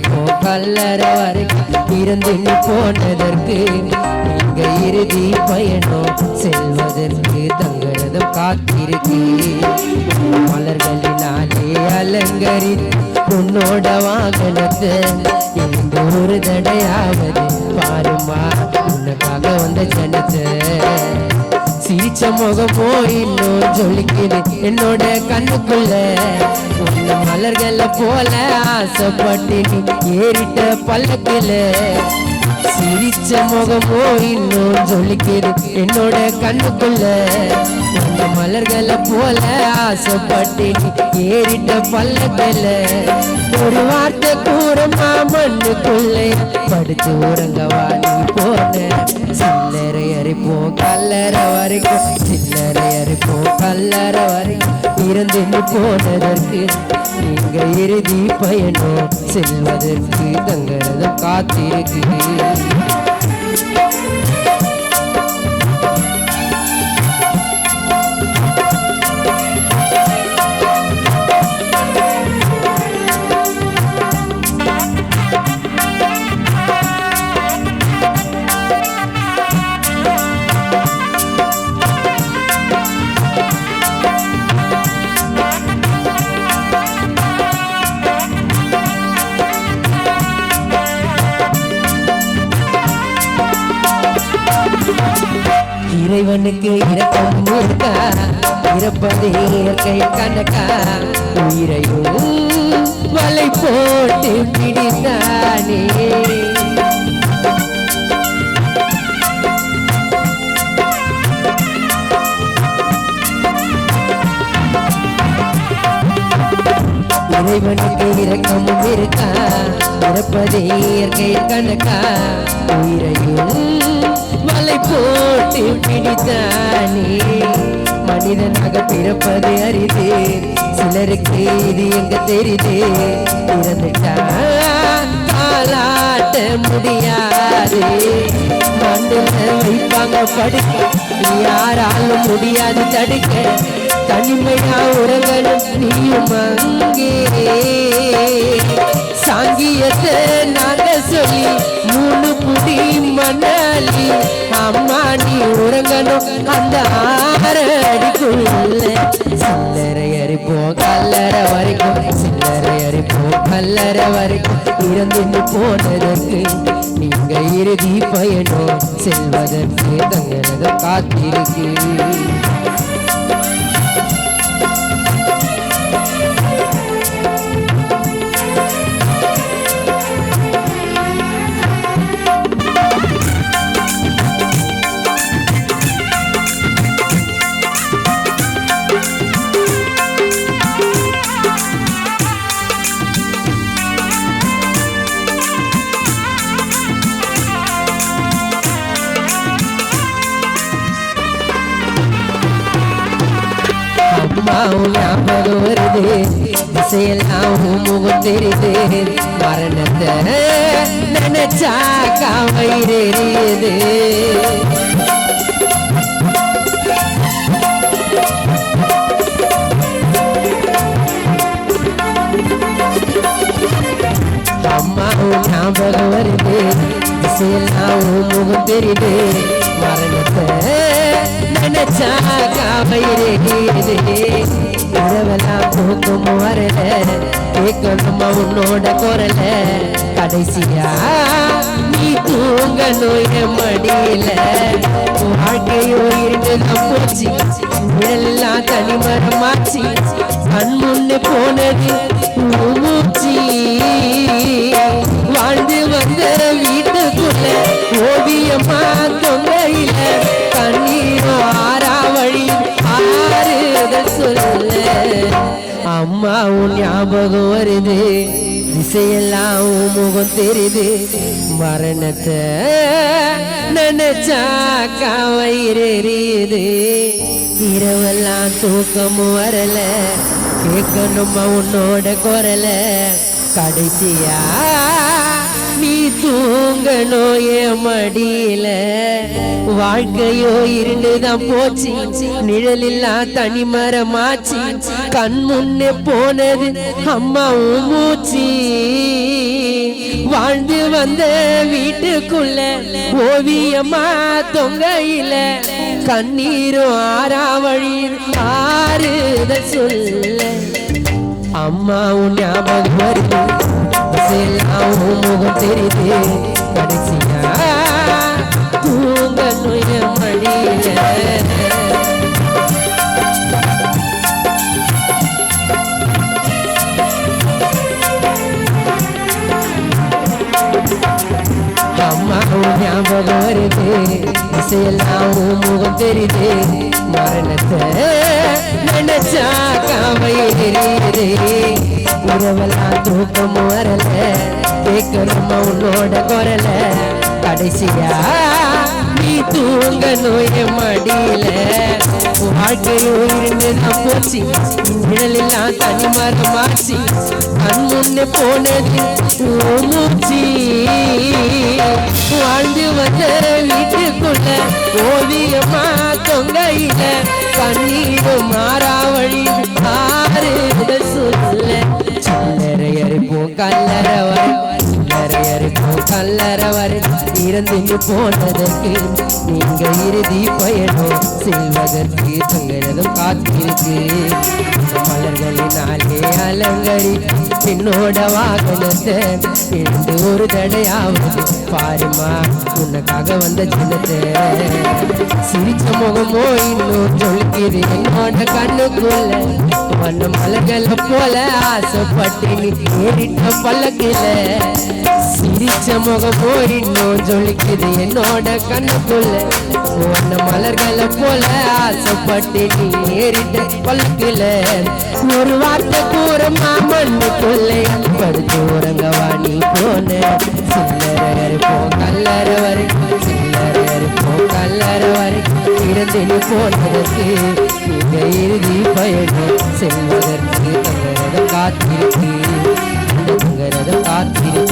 இப்போ கல்லற வரைக்கும் இருந்து போனதற்கு இங்க இறுதி பயணம் செல்வதற்கு தங்கரதம் காத்திருக்கு. மலர்களினாலே அலங்கரி உன்னோட வாகனத்தை இந்த ஒரு தடையாவது பாருமா உனக்காக வந்த ஜனத்தை. சிரிச்ச முகமோ இன்னும் ஜொலிக்குது என்னோட கண்ணுக்குள்ள. போல ஆசைப்பட்டு நீ ஏறிட்ட பல்லக்கில சிரிச்ச முகமோ இன்னும் ஜொலிக்குது என்னோட கண்ணுக்குள்ள உன்ன மலர்களை போல ஆசைப்பட்டு நீ ஏறிட்ட பல்லக்கில ஒரு வார்த்தை கூறமா மண்ணுக்குள்ளே. படிச்சு உறங்கவா நீ போ சில்லறை கல்லற வரைக்கும் சில்லறை அரிப்போம் கல்லற வரைக்கும் இறந்து போனதற்கு நீங்க இறுதி பயணம் செல்வதற்கு தங்கரதம் காத்திருக்கு இறைவனுக்கு இரக்கம் இருக்கா இறப்பது இயற்கை கணக்கா? உயிரையும் வலை போட்டு பிடித்தானே. இறைவனுக்கு இறக்கமும் இருக்கா? இறப்பது இயற்கை கணக்கா? உயிரையும் பிடித்தானே மனிதனாக பிறப்பது அறிதே சிலருக்கு இது எங்க தெரிதே? இறந்துட்டா தாளாட்ட முடியாது. மண்ணுல வைப்பாங்க படுக்க. யாராலும் முடியாது தடுக்க. தனிமையா உறங்கணும் நீயும் அங்கே. சாங்கியத்தை நாங்க சொல்லி மூணு புடி மணாலி. அம்மா நீ உறங்கணும் அந்த ஆரடிக்குள்ள சில்லறை அரிப்போம் கல்லற வரைக்கும். சில்லறை அரிப்போம் கல்லற வரைக்கும். இறந்து போனதற்கு நீங்க இறுதி பயணம். செல்வதற்கு தங்கரத காத்திருக்கு. பாவம் ஞாபகம் வருது. திசையெல்லாம் முகம் தெரியுது மரணத்தை நினைச்சா காவயிரெறியுது அம்மாவும் ஞாபகம் வருது. திசையெல்லாம் முகம் தெரியுது மரணத்தை நினைச்சா காவயிரெறியுது இரவெல்லாம் தூக்கம் வரல கேட்கணுமா உன்னோட குரல கடைசியா நீ தூங்கணும் என் மடியில வாழ்க்கையோ இருந்து போச்சு எல்லாம் தனிமரமாச்சு கண் முன்னு போனது மூச்சி. அம்மாவும் ஞாபகம் வருது. திசையெல்லாம் முகம் தெரியுது. மரணத்தை நினைச்சா காவயிரெறியுது இரவெல்லாம் தூக்கமும் வரல. கேட்கணுமா உன்னோட குரல? கடைசியா நீ தூங்கணோ என் மடியில? வாழ்க்கையோ இருண்டுதான் போச்சு. நிழலில்லா தனிமரமாச்சு கண் முன்னே போனது அம்மாவும் மூச்சு. வந்த வீட்டுக்குள்ள ஓவியமா தொங்கையில கண்ணீரும் ஆறாவழி ஆறுதல் சொல்ல. அம்மாவும் ஞாபகம் வருது. பஸ்ஸெல்லாம் உன் முகம் தெரியுது கடைசியா தூங்க நுய மடியில அம்மா உன் ஞாபகம் வருது இசையெல்லாம் முகம் தெரியுது. மரணத்தை நினைச்சா காவை தெரியுது இரவெல்லாம் தூக்கம் வரல. கேட்கணுமா உன்னோட குரல? கடைசியா நீ தூங்கணும் நோய மடியில. வாழ்க்கையும் இருந்துதான் போச்சு. நிழலெல்லாம் தனி மரமாச்சு. கண் முன்னே போனது உன் மூச்சு. வாழ்ந்து வந்த தொங்கையில கண்ணீரும் மாறாவழி. ஆறுதல் சொல்ல. சில்லறை அறுப்போம் கல்லற வரை சில்லறை அறுப்போம் கல்லற வரை இறந்து போனதற்கு நீங்க இறுதி பயணம். செல்வதற்கு தங்களதும் காத்திருக்கு. மலர்களினாலே அலங்கரி. என்னோட வாகனத்தை எழுந்து ஒரு தடையாவது பாருமா உனக்காக வந்த சின்னத்தை. சிரிச்ச முகமோ இன்னும் சொல்லிக்குது என்னோட கண்ணுக்குள்ள வண்ண மலர்களை போல ஆசைப்பட்டு நீ ஏறிட்ட பல்லக்கில. சிரிச்ச முகமோ இன்னும் சொல்லிக்குது என்னோட கண்ணுக்குள்ள வண்ண மலர்களை போல ஆசைப்பட்டு நீ ஏறிட்ட பல்லக்கில. ஒரு வார்த்தை கூற மாமன்னு கொள்ளை படுத்து உறங்கவா நீ போன. சில்லர் போம் கல்லற வரை. சில்லர் போம் கல்லற வரை. இறந்து நீ போனதற்கு இந்த இறுதி பயணம். செல்வதற்கு தங்கரதம் காத்திருக்கு. தங்கரதம் காத்திருக்கு.